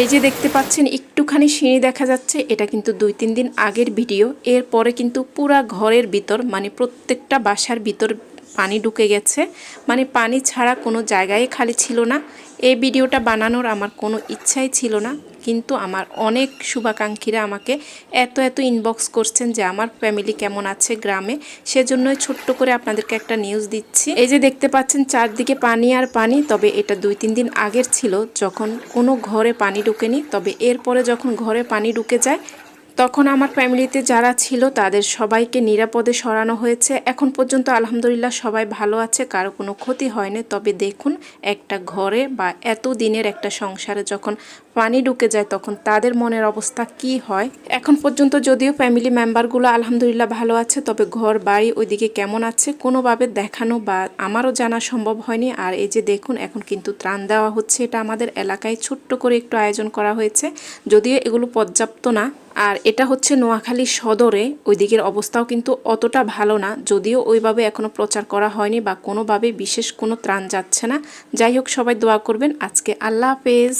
এই যে দেখতে পাচ্ছেন, একটুখানি সিঁড়ি দেখা যাচ্ছে। এটা কিন্তু দুই তিন দিন আগের ভিডিও। এরপরে কিন্তু পুরা ঘরের ভিতর মানে প্রত্যেকটা বাসার ভিতর পানি ঢুকে গেছে। মানে পানি ছাড়া কোনো জায়গায় খালি ছিল না। এই ভিডিওটা বানানোর আমার কোনো ইচ্ছাই ছিল না। কিন্তু আমার অনেক শুভাকাঙ্ক্ষীরা আমাকে এত এত ইনবক্স করছেন যে আমার ফ্যামিলি কেমন আছে গ্রামে। সেজন্যই ছোট্ট করে আপনাদেরকে একটা নিউজ দিচ্ছি। এই যে দেখতে পাচ্ছেন চারদিকে পানি আর পানি, তবে এটা দুই তিন দিন আগের ছিল। যখন কোনো ঘরে পানি ঢুকেনি, তবে এরপরে যখন ঘরে পানি ঢুকে যায় তখন আমার ফ্যামিলিতে যারা ছিল, তাদের সবাইকে নিরাপদে সরানো হয়েছে। এখন পর্যন্ত আলহামদুলিল্লাহ সবাই ভালো আছে, কারও কোনো ক্ষতি হয়নি। তবে দেখুন, একটা ঘরে বা এত দিনের একটা সংসারে যখন পানি ঢুকে যায়, তখন তাদের মনের অবস্থা কি হয়? এখন পর্যন্ত যদিও ফ্যামিলি মেম্বারগুলো আলহামদুলিল্লাহ ভালো আছে, তবে ঘর, বাড়ি ওইদিকে কেমন আছে কোনোভাবে দেখানো বা আমারও জানা সম্ভব হয়নি। আর এই যে দেখুন, এখন কিন্তু ত্রাণ দেওয়া হচ্ছে। এটা আমাদের এলাকায় ছোট্ট করে একটু আয়োজন করা হয়েছে। যদিও এগুলো পর্যাপ্ত না আর এটা হচ্ছে নোয়াখালী সদরে ওই দিকের অবস্থাও কিন্তু অতটা ভালো না, যদিও ওইভাবে এখনও প্রচার করা হয়নি বা কোনোভাবে বিশেষ কোনো ত্রাণ যাচ্ছে না। যাই হোক, সবাই দোয়া করবেন। আজকে আল্লাহ হাফেজ।